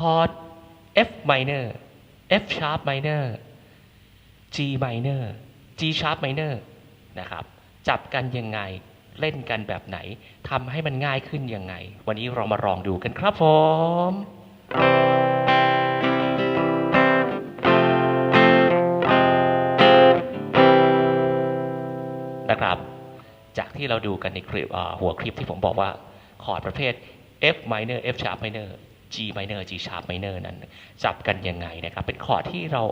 คอร์ด F minor F sharp minor G minor G sharp minor นะครับ จับกันยังไงเล่นกันแบบไหนทำให้มันง่ายขึ้นยังไง วันนี้เรามาลองดูกันครับผมนะครับ จากที่เราดูกันในคลิปหัวคลิปที่ผมบอกว่า คอร์ดประเภท F minor F sharp minor G minor G sharp minor นั้น จับกันยังไงนะครับ เป็นคอร์ดที่เรา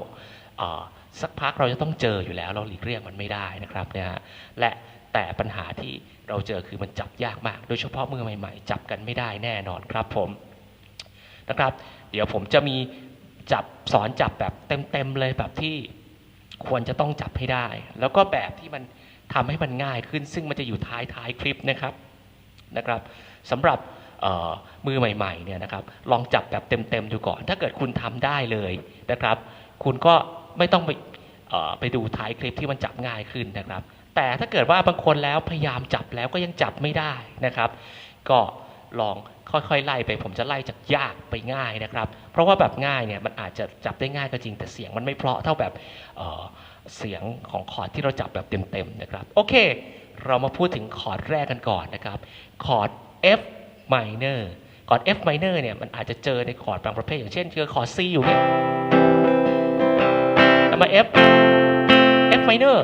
สักพักเราจะต้องเจออยู่แล้ว เราหลีกเลี่ยงมันไม่ได้นะครับนะฮะและแต่ปัญหาที่เราเจอคือมันจับยากมาก โดยเฉพาะมือใหม่ ๆ จับกันไม่ได้แน่นอนครับผมนะครับ เดี๋ยวผมจะมีจับสอนจับแบบเต็มๆเลยแบบที่ควรจะต้องจับให้ได้ แล้วก็แบบที่มันทำให้มันง่ายขึ้น ซึ่งมันจะอยู่ท้ายท้ายคลิปนะครับนะครับสำหรับ มือใหม่ๆเนี่ยนะครับลองจับแบบเต็มๆดูก่อน ถ้าเกิดคุณทำได้เลยนะครับ คุณก็ไม่ต้องไปไปดูท้ายคลิปที่มันจับง่ายขึ้นนะครับ แต่ถ้าเกิดว่าบางคนแล้วพยายามจับแล้วก็ยังจับไม่ได้นะครับ ก็ลองค่อยๆไล่ไป ผมจะไล่จากยากไปง่ายนะครับ เพราะว่าแบบง่ายเนี่ยมันอาจจะจับได้ง่ายก็จริง แต่เสียงมันไม่เพราะเท่าแบบเเสียงของคอร์ดที่เราจับแบบเต็มๆนะครับ โอเค เรามาพูดถึงคอร์ดแรกกันก่อนนะครับ คอร์ด F minor คอร์ด F minor เนี่ยมันอาจจะเจอในคอร์ดบางประเภท อย่างเช่นเจอคอร์ด C อยู่เนี่ยแล้วมา F F minor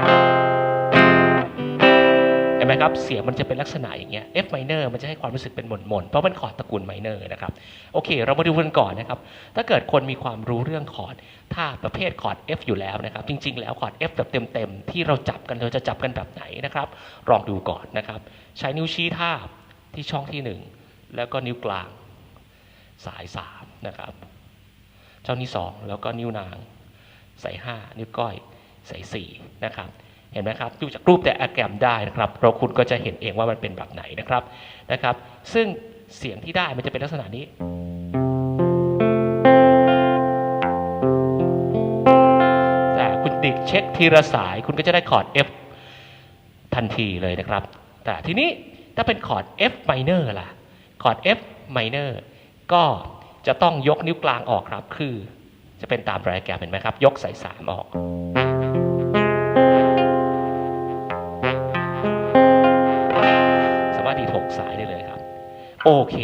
เห็นไหมครับ เสียงมันจะเป็นลักษณะอย่างเงี้ย F minor มันจะให้ความรู้สึกเป็นหม่นๆ เพราะมันคอร์ดตระกูล minor นะครับ โอเค เรามาดูกันก่อนนะครับ ถ้าเกิดคนมีความรู้เรื่องคอร์ด ถ้าประเภทคอร์ด F อยู่แล้วนะครับ จริง ๆ แล้วคอร์ด F แบบเต็มๆ ที่เราจับกัน เราจะจับกันแบบไหนนะครับ ลองดูก่อนนะครับ ใช้นิ้วชี้ทาบที่ช่องที่ 1 แล้วก็นิ้วกลาง สาย3นะครับ ช่องที่2แล้วก็นิ้วนาง สาย5นิ้วก้อยสาย4นะครับ เห็นไหมครับดูจากรูปแต่อะแกรมได้นะครับ เราคุณก็จะเห็นเองว่ามันเป็นแบบไหนนะครับนะครับ ซึ่งเสียงที่ได้มันจะเป็นลักษณะนี้แต่คุณดิกเช็คทีละสายคุณก็จะได้คอร์ด F ทันทีเลยนะครับ แต่ทีนี้ถ้าเป็นคอร์ด F minor ล่ะ คอร์ด F minor ก็จะต้องยกนิ้วกลางออกครับ คือจะเป็นตามไดอะแกรมเห็นไหมครับ ยกสายสามออก สามารถดีดหกสายได้เลยครับ โอเค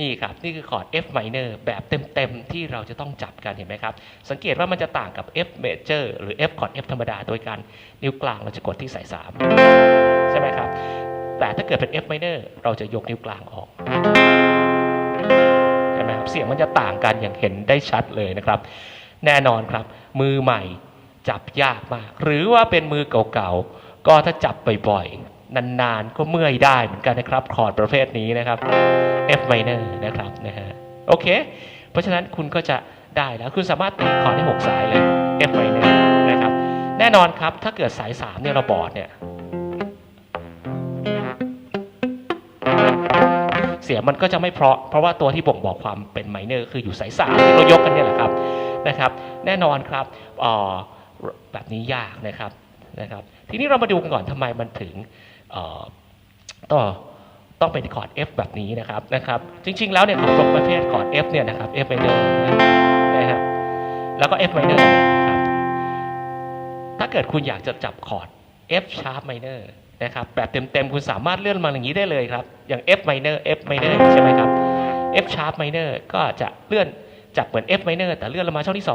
นี่ครับ นี่คือคอร์ด F minor แบบเต็มๆ ที่เราจะต้องจับกันเห็นไหมครับ สังเกตว่ามันจะต่างกับ F major หรือ F คอร์ด F ธรรมดา โดยการนิ้วกลางเราจะกดที่สาย3ใช่ไหมครับ แต่ถ้าเกิดเป็น F minor เราจะยกนิ้วกลางออกใช่ไหมครับเสียงมันจะต่างกันอย่างเห็นได้ชัดเลยนะครับ แน่นอนครับ มือใหม่จับยากมาก หรือว่าเป็นมือเก่าๆก็ถ้าจับบ่อยๆนานๆก็เมื่อยได้เหมือนกันนะครับคอร์ดประเภทนี้นะครับ F minor นะครับนะฮะโอเค เพราะฉะนั้นคุณก็จะได้แล้วคุณสามารถตีคอร์ดได้6สายเลย F minor นะครับแน่นอนครับถ้าเกิดสาย3เนี่ยเราบอดเนี่ย เสียงมันก็จะไม่เพราะ เพราะว่าตัวที่บ่งบอกความเป็นไมเนอร์คืออยู่สายสามที่เรายกกันเนี่ยแหละครับนะครับ แน่นอนครับออแบบนี้ยากนะครับนะครับ ทีนี้เรามาดูกันก่อนทำไมมันถึงต่อต้องเป็นคอร์ด F แบบนี้นะครับนะครับ จริง ๆ แล้วเนี่ยของประเภทคอร์ด F เนี่ยนะครับ F minor นะครับแล้วก็ F minor นะครับถ้าเกิดคุณอยากจะจับคอร์ด F sharp minor นะครับแบบเต็มๆ คุณสามารถเลื่อนมาอย่างนี้ได้เลยครับ อย่าง F minor F minor ใช่ไหมครับ F sharp minor ก็จะเลื่อนจับเหมือน F minor แต่เลื่อนลงมาช่องที่ 2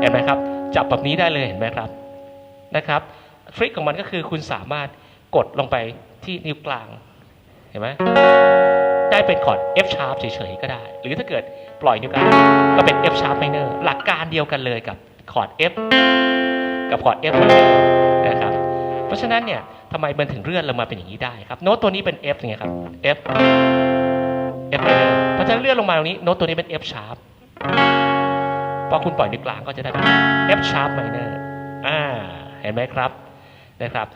เห็นไหมครับ จับแบบนี้ได้เลยเห็นไหมครับนะครับทริคของมันก็คือคุณสามารถกดลงไปที่นิ้วกลาง เห็นไหมได้เป็นคอร์ด F sharp เฉยๆก็ได้ หรือถ้าเกิดปล่อยนิ้วกลางก็เป็น F sharp minor หลักการเดียวกันเลยกับคอร์ด F กับคอร์ด F minor นะครับ เพราะฉะนั้นเนี่ยทำไมมันถึงเลื่อนลงมาเป็นอย่างนี้ได้ครับ โน้ตตัวนี้เป็น F ไงครับ F F เพราะฉะนั้นเลื่อนลงมาตรงนี้โน้ตตัวนี้เป็น F sharp พอคุณปล่อยนิ้วกลางก็จะได้เป็น F sharp minor อ่าเห็นไหมครับนะครับ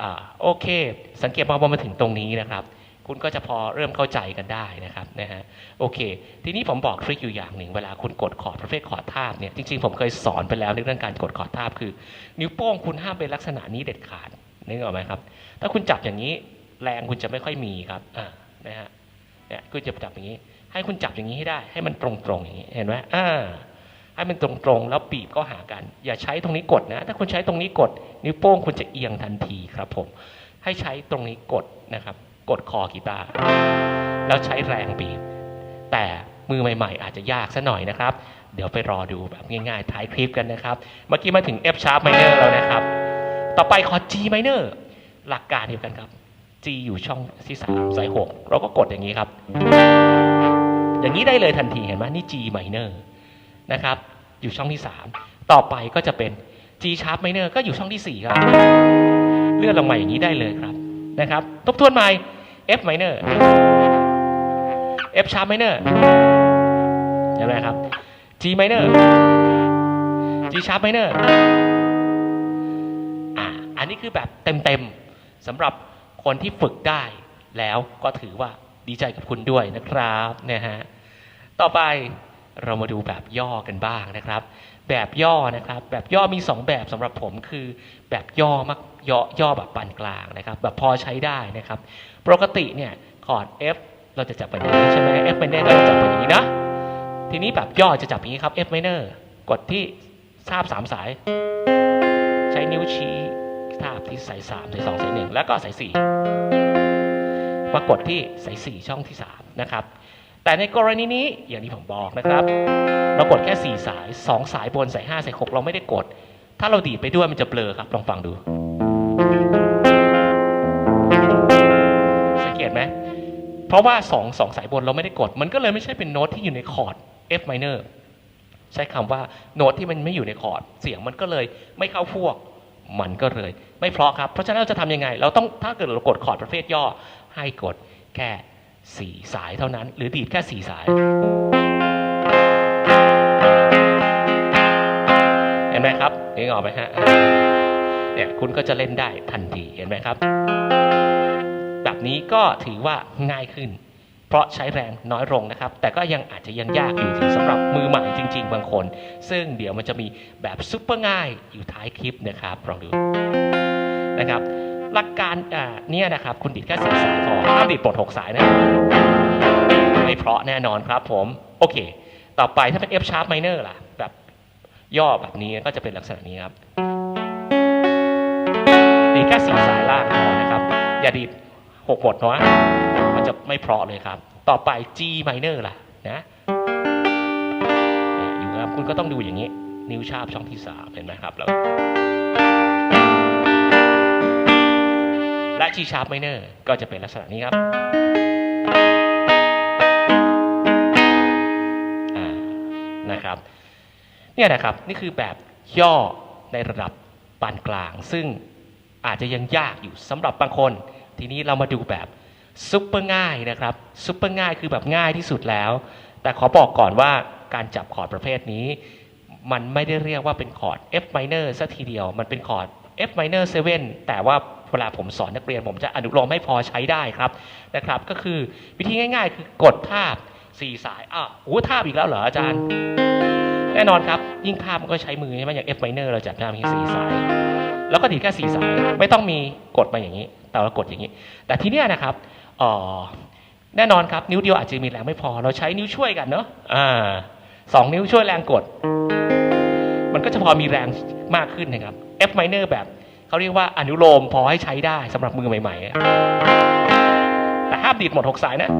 อ่าโอเค สังเกตพอมาถึงตรงนี้นะครับ คุณก็จะพอเริ่มเข้าใจกันได้นะครับนะฮะโอเค ทีนี้ผมบอกทริคอยู่อย่างหนึ่งเวลาคุณกดคอร์ดประเภทคอร์ดทาบเนี่ยจริงๆผมเคยสอนไปแล้วในเรื่องการกดคอร์ดทาบคือ นิ้วโป้งคุณห้ามเป็นลักษณะนี้เด็ดขาดนึกออกไหมครับ ถ้าคุณจับอย่างนี้แรงคุณจะไม่ค่อยมีครับอ่านะฮะเนี่ยคุณจะจับอย่างนี้ ให้คุณจับอย่างนี้ให้ได้ ให้มันตรงๆอย่างนี้เห็นไหมอ่าให้มันตรงๆแล้วบีบก็หากัน อย่าใช้ตรงนี้กดนะ ถ้าคุณใช้ตรงนี้กด นิ้วโป้งคุณจะเอียงทันทีครับผมให้ใช้ตรงนี้กดนะครับ กดคอกีตาร์แล้วใช้แรงบีบ แต่มือใหม่ ๆ อาจจะยากซะหน่อยนะครับ เดี๋ยวไปรอดูแบบง่ายๆท้ายคลิปกันนะครับ เมื่อกี้มาถึง F sharp minor แล้วนะครับ ต่อไปคอ G minor หลักการเดียวกันครับ G อยู่ช่องที่3สาย6เราก็กดอย่างนี้ครับ อย่างนี้ได้เลยทันทีเห็นไหมนี่ G minor นะครับ อยู่ช่องที่ 3 ต่อไปก็จะเป็น G sharp minor ก็อยู่ช่องที่ 4 ครับ เลื่อนลงมาอย่างนี้ได้เลยครับนะครับ ทบทวนใหม่ F minor F sharp minor เห็นไหมครับ G minor G sharp minor อ่าอันนี้คือแบบเต็มๆสำหรับคนที่ฝึกได้แล้วก็ถือว่าดีใจกับคุณด้วยนะครับนะฮะต่อไป เรามาดูแบบย่อกันบ้างนะครับ แบบย่อนะครับ แบบย่อมี 2 แบบสำหรับผมคือแบบย่อมักย่อย่อแบบปานกลางนะครับ แบบพอใช้ได้นะครับ ปกติเนี่ยคอร์ด F เราจะจับแบบนี้ใช่ไหม F minor ก็จะจับแบบนี้นะ ทีนี้แบบย่อจะจับอย่างนี้ครับ F minor กดที่ทราบสามสาย ใช้นิ้วชี้ทราบที่สายสามสายสองสายหนึ่งแล้วก็สายสี่มากดที่สายสี่ช่องที่สามนะครับ แต่ในกรณีนี้อย่างที่ผมบอกนะครับ เรากดแค่ 4 สาย 2 สายบนสาย5สาย6เราไม่ได้กด ถ้าเราดีดไปด้วยมันจะเบลอครับลองฟังดู สังเกตไหมเพราะว่า 2 2 สายบนเราไม่ได้กด มันก็เลยไม่ใช่เป็นโน้ตที่อยู่ในคอร์ด F minor ใช้คำว่าโน้ตที่มันไม่อยู่ในคอร์ด เสียงมันก็เลยไม่เข้าพวกมันก็เลย ไม่เพราะครับ เพราะฉะนั้นเราจะทำยังไง เราต้องถ้าเกิดเรากดคอร์ดประเภทย่อให้กดแค่ สี่สายเท่านั้น หรือดีดแค่สี่สาย เห็นไหมครับนึกออกไหมฮะเนี่ยคุณก็จะเล่นได้ทันทีเห็นไหมครับ แบบนี้ก็ถือว่าง่ายขึ้น เพราะใช้แรงน้อยลงนะครับ แต่ก็ยังอาจจะยังยากอยู่ถึงสำหรับมือใหม่จริง ๆ บางคน ซึ่งเดี๋ยวมันจะมีแบบซุปเปอร์ง่ายอยู่ท้ายคลิปนะครับลองดูนะครับ หลักการเนี่ยนะครับ คุณดีดแค่สี่สายพอห้าดีดปลดหกสายนะไม่เพราะแน่นอนครับผม โอเค ต่อไปถ้าเป็น F sharp minor ล่ะ แบบย่อแบบนี้ก็จะเป็นลักษณะนี้ครับ ดีดแค่สี่สายล่างพอนะครับ อย่าดีดหกหมดเนาะมันจะไม่เพราะเลยครับ ต่อไป G minor ล่ะนะอยู่ครับคุณก็ต้องดูอย่างนี้ นิ้วชาบช่องที่สามเห็นไหมครับแล้ว และ G sharp minor ก็จะเป็นลักษณะนี้ครับนะครับเนี่ยนะครับนี่คือแบบย่อในระดับปานกลาง ซึ่งอาจจะยังยากอยู่สำหรับบางคน ทีนี้เรามาดูแบบซุปเปอร์ง่ายนะครับซุปเปอร์ง่ายคือแบบง่ายที่สุดแล้ว แต่ขอบอกก่อนว่าการจับคอร์ดประเภทนี้ มันไม่ได้เรียกว่าเป็นคอร์ด F minor ซะทีเดียว มันเป็นคอร์ด F minor 7 แต่ว่าเวลาผมสอนนักเรียนผมจะอนุโลมให้พอใช้ได้ครับนะครับ ก็คือวิธีง่ายๆ คือกดทาบ4สายอ้าวโอ้ทาบอีกแล้วเหรออาจารย์ แน่นอนครับ ยิ่งทาบมันก็ใช้มือใช่ไหมอย่าง F minor เราจับทาบเพีสี่สาย แล้วก็ดีแค่สี่สาย ไม่ต้องมีกดมาอย่างนี้ แต่เรากดอย่างนี้ แต่ทีเนี้ยนะครับออแน่นอนครับ นิ้วเดียวอาจจะมีแรงไม่พอ เราใช้นิ้วช่วยกันเนาะอ่าสองนิ้วช่วยแรงกด มันก็จะพอมีแรงมากขึ้นนะครับ F minor แบบเขาเรียกว่าอนุโลมพอให้ใช้ได้สำหรับมือใหม่ๆ แต่ห้ามดีดหมดหกสายนะ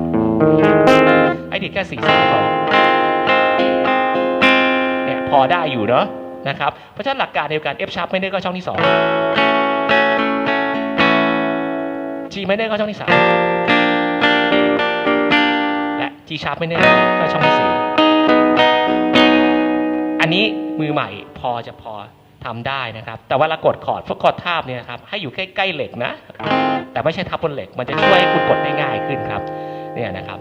ให้ดีดแค่สี่สายพอเนี่ยพอได้อยู่เนาะนะครับ เพราะฉะนั้นหลักการเดียวกัน F sharp minor ก็ช่องที่ 2 G minor ก็ช่องที่ 3 และ G sharp minor ก็ช่องที่ 4 อันนี้มือใหม่พอจะพอ ทำได้นะครับ แต่ว่าเรากดคอร์ดพวกคอร์ดทาบเนี่ยนะครับให้อยู่ใกล้ๆเหล็กนะ แต่ไม่ใช่ทับบนเหล็ก มันจะช่วยให้คุณกดได้ง่ายขึ้นครับเนี่ยนะครับ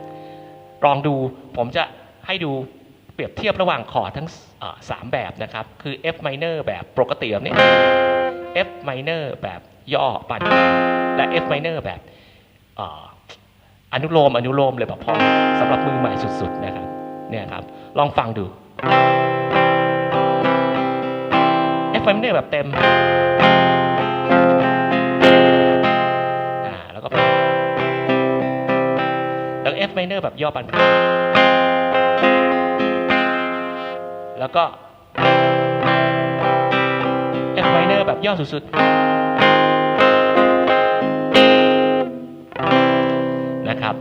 ลองดูผมจะให้ดูเปรียบเทียบระหว่างคอร์ดทั้งสามแบบนะครับ คือ F minor แบบปกติแบบนี้ F minor แบบย่อปานกลางและ F minor แบบอนุโลมอนุโลมเลยแบบพ่อสำหรับมือใหม่สุดๆนะครับเนี่ยครับ ลองฟังดู F minor แบบเต็มอ่าแล้วก็แล้ว F minor แบบย่อปานกลางแล้วก็ F minor แบบย่อสุดๆนะครับ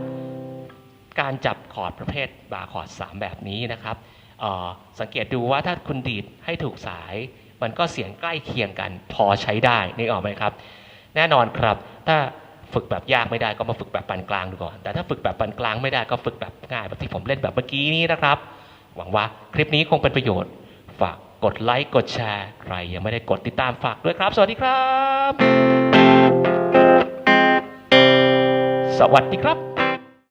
การจับคอร์ดประเภทบาร์คอร์ด3แบบนี้นะครับเอ่อสังเกตดูว่าถ้าคุณดีดให้ถูกสาย มันก็เสียงใกล้เคียงกัน พอใช้ได้นึกออกไหมครับ แน่นอนครับ ถ้าฝึกแบบยากไม่ได้ก็มาฝึกแบบปานกลางดูก่อน แต่ถ้าฝึกแบบปานกลางไม่ได้ก็ฝึกแบบง่ายแบบที่ผมเล่นแบบเมื่อกี้นี้นะครับ หวังว่าคลิปนี้คงเป็นประโยชน์ ฝากกดไลค์กดแชร์ ใครยังไม่ได้กดติดตามฝากด้วยครับ สวัสดีครับ สวัสดีครับ